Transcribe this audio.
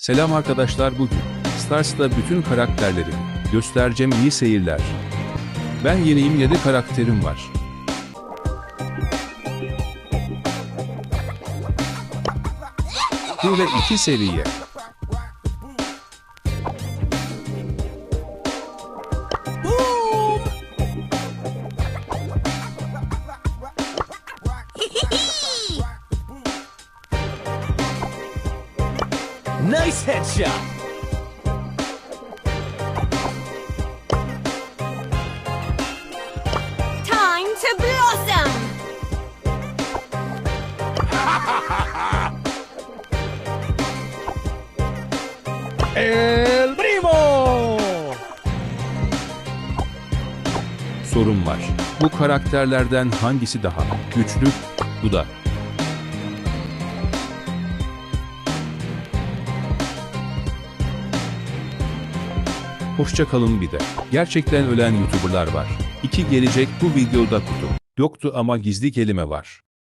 Selam arkadaşlar bugün Stars'ta bütün karakterleri göstereceğim iyi seyirler. Ben yeniyim 7 karakterim var. Bu ve 2 seviye. Nice headshot! Time to blossom! El primo! Sorun var. Bu karakterlerden hangisi daha güçlü? Bu da. Hoşça kalın bir de. Gerçekten ölen YouTuber'lar var. İki gelecek bu videoda kutu. Yoktu ama gizli kelime var.